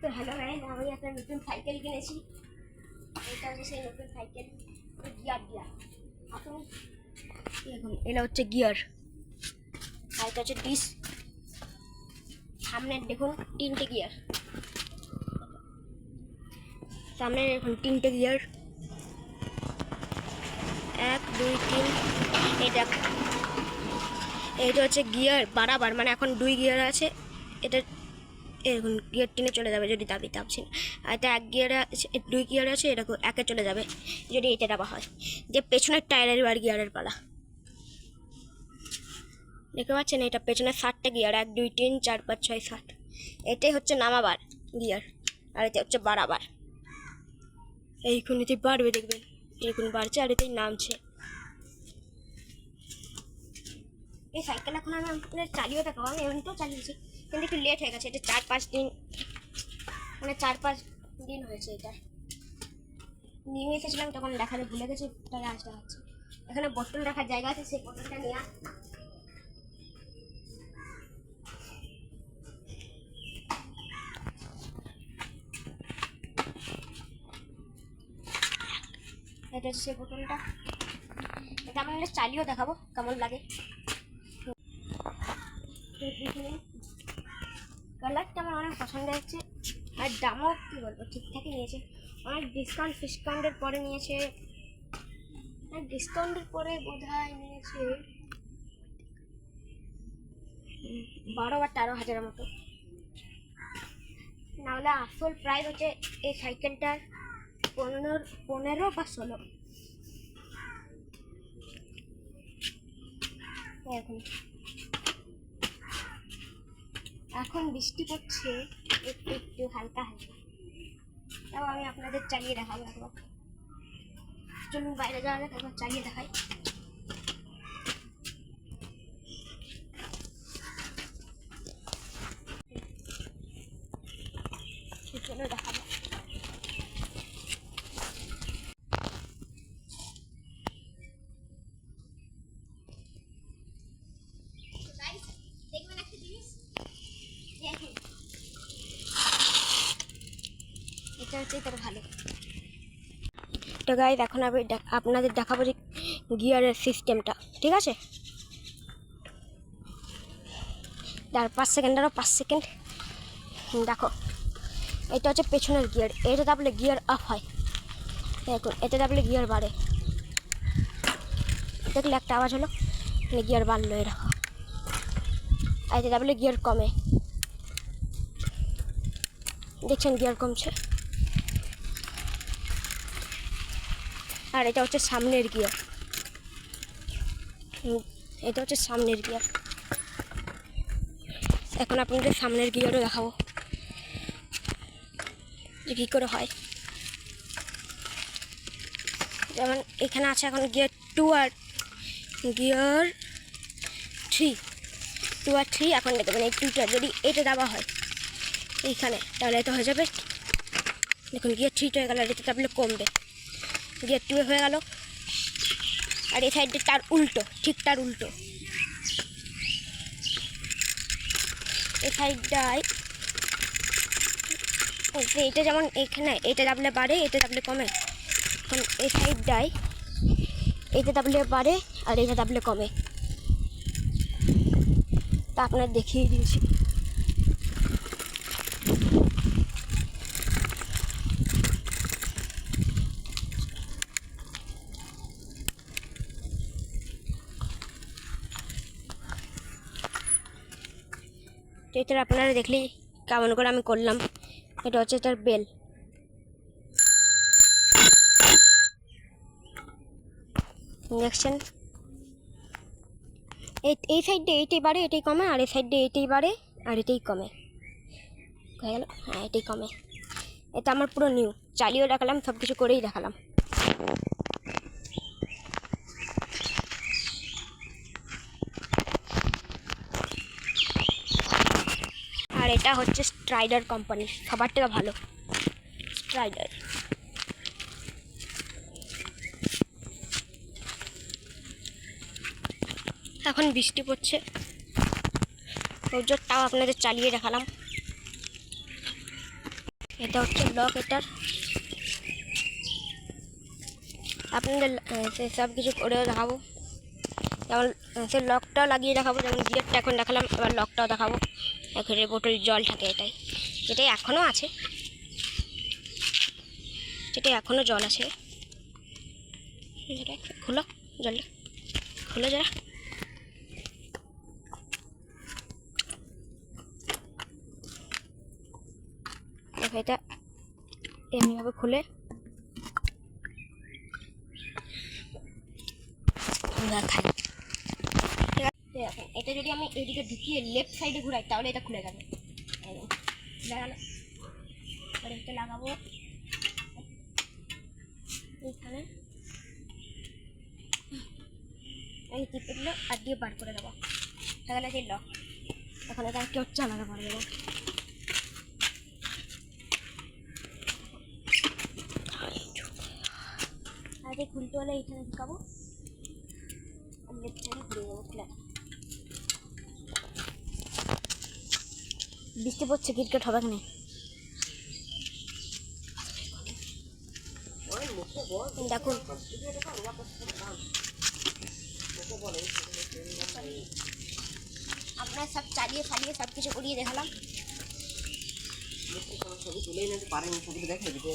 তো hello guys আমি একটা নতুন সাইকেল কিনেছি। এটা হচ্ছে সেই নতুন সাইকেল গিয়ার গিয়ার এখন এখন এটা হচ্ছে গিয়ার আর এটা হচ্ছে ডিস সামনে দেখুন তিনটে গিয়ার সামনে দেখুন তিনটে গিয়ার এক দুই তিন দেখ। এইটা হচ্ছে গিয়ার বাড়াবার মানে এখন দুই গিয়ার আছে। এটা এরকম গিয়ার টিনে চলে যাবে যদি দাবি আর এটা এক গিয়ারে আছে, দুই গিয়ারে আছে, এরকম একে চলে যাবে যদি এটা দাবা হয়। যে পেছনের টায়ারের বার গিয়ারের পালা। দেখতে পাচ্ছেন এটা পেছনের ষাটটা গিয়ার এক, দুই, তিন, চার, পাঁচ, ছয়, সাত। এটাই হচ্ছে নামাবার গিয়ার আর এটা হচ্ছে বাড়াবার। এইখান এতে বাড়বে দেখবেন এইখান বাড়ছে আর এতেই নামছে। এই সাইকেল এখন আমি আপনাদের চালিয়ে দেখাবো আমি এমনিতেও চালিয়েছি। কিন্তু একটু লেট হয়ে গেছে, এটা চার পাঁচ দিন মানে চার পাঁচ দিন হয়েছে এটা। নিয়ে এসেছিলাম, তখন দেখাতে ভুলে গেছি তাই আজ দেখাচ্ছি এখানে বোতল রাখার জায়গা আছে, সেই বোতলটা নিয়ে। এটা হচ্ছে সেই বোতলটা এটা আমি চালিয়েও দেখাবো, কেমন লাগে। কালারটা আমার অনেক পছন্দ হচ্ছে আর দামও কী বলব, ঠিকঠাকই নিয়েছে। অনেক ডিসকাউন্ট ফিসকাউন্টের পরে নিয়েছে। আর ডিসকাউন্টের পরে বোধ নিয়েছে বারো বা তেরো হাজারের মতো। নাহলে আসল প্রাইস হচ্ছে এই সাইকেলটার পনেরো পনেরো বা ষোলো। এখন এখন বৃষ্টি পড়ছে, একটু একটু হালকা হালকা। তাও আমি আপনাদের চালিয়ে দেখাবো একবার। চলুন বাইরে যাওয়া যাক, একবার চালিয়ে দেখাই। চলো দেখাবো গাইস দেখবেন একটা জিনিস দেখুন এটা হচ্ছে তার ভালো। তো গাইজ এখন আমি আপনাদের দেখাবো যে গিয়ারের সিস্টেমটা ঠিক আছে? তার পাঁচ সেকেন্ড আরও পাঁচ সেকেন্ড দেখো। এটা হচ্ছে পেছনের গিয়ার এটা দাবলে গিয়ার অফ হয়। দেখুন, এটা দাবলে গিয়ার বাড়ে। দেখলে একটা আওয়াজ হলো গিয়ার বাড়লো এরকম। আর এটা দাবলে গিয়ার কমে। দেখছেন গিয়ার কমছে? আর এটা হচ্ছে সামনের গিয়ার। এটা হচ্ছে সামনের গিয়ার। এখন আপনাদের সামনের গিয়ারও দেখাবো যে কী করে হয়। যেমন এখানে আছে এখন গিয়ার টু আর গিয়ার থ্রি। টু আর থ্রি এখন দেখবেন এই টুটা যদি এটা দেওয়া হয় এইখানে, তাহলে এটা হয়ে যাবে। দেখুন, গিয়ার থ্রিটা গেল এটা তাহলে কমবে। টুয়ে হয়ে গেল। আর এই সাইডে তার উল্টো, ঠিক তার উল্টো। এই সাইডটায় এটা যেমন এখানে, এটা দাবলে বাড়ে, এটা দাবলে কমে। এখন এই সাইডটায় এটা দাবলে বাড়ে আর এটা দাবলে কমে। তা আপনার দেখিয়ে দিয়েছি। তো এটার আপনারা দেখলেই কেমন করে আমি করলাম। এটা হচ্ছে এটার বেল। দেখছেন? এই এই সাইডে এইটাই বাড়ে, এটাই কমে, আর এই সাইডে এইটাই বাড়ে, আর এটাই কমে। হয়ে গেল? হ্যাঁ এটাই কমে। এটা আমার পুরো নিউ চালিয়েও দেখালাম সব কিছু করেই দেখালাম আর এটা হচ্ছে স্ট্রাইডার কোম্পানি সবার থেকে ভালো। স্ট্রাইডার এখন বৃষ্টি পড়ছে। তাও আপনাদের চালিয়ে দেখালাম। এটা হচ্ছে লক এটার আপনাদের সব কিছু করেও দেখাবো। যেমন সে লকটাও লাগিয়ে দেখাবো যেমন গিয়ারটা এখন দেখালাম, এবার লকটাও দেখাবো। এখানে বোতল জল থাকে এটাই। এটাই এখনও আছে। এটাই এখনও জল আছে। খোলো জলটা, খোলো যারা। এটা এমনিভাবে খুলে। খাই এটা যদি আমি এদিকে ঢুকিয়ে লেফট সাইডে ঘুরাই, তাহলে এটা খুলে যাবে। এটা লাগাবো। এইখানে। এই টিপে দিলে আর দিয়ে বার করে দেবো। তাহলে সেই লক এখন এটা কেউ চালাতে পারবে না আগে খুলতে হলে এইখানে ঢুকাবো। আর লেফট সাইডে ঘুরে যাব খুলে বৃষ্টি পড়ছে ক্রিকেট হবে না দেখুন। আপনার সব চালিয়ে ফালিয়ে সব কিছু করিয়ে দেখালাম। ছবি তুলেই নিতে পারেনি, ছবিটা দেখে দিতে।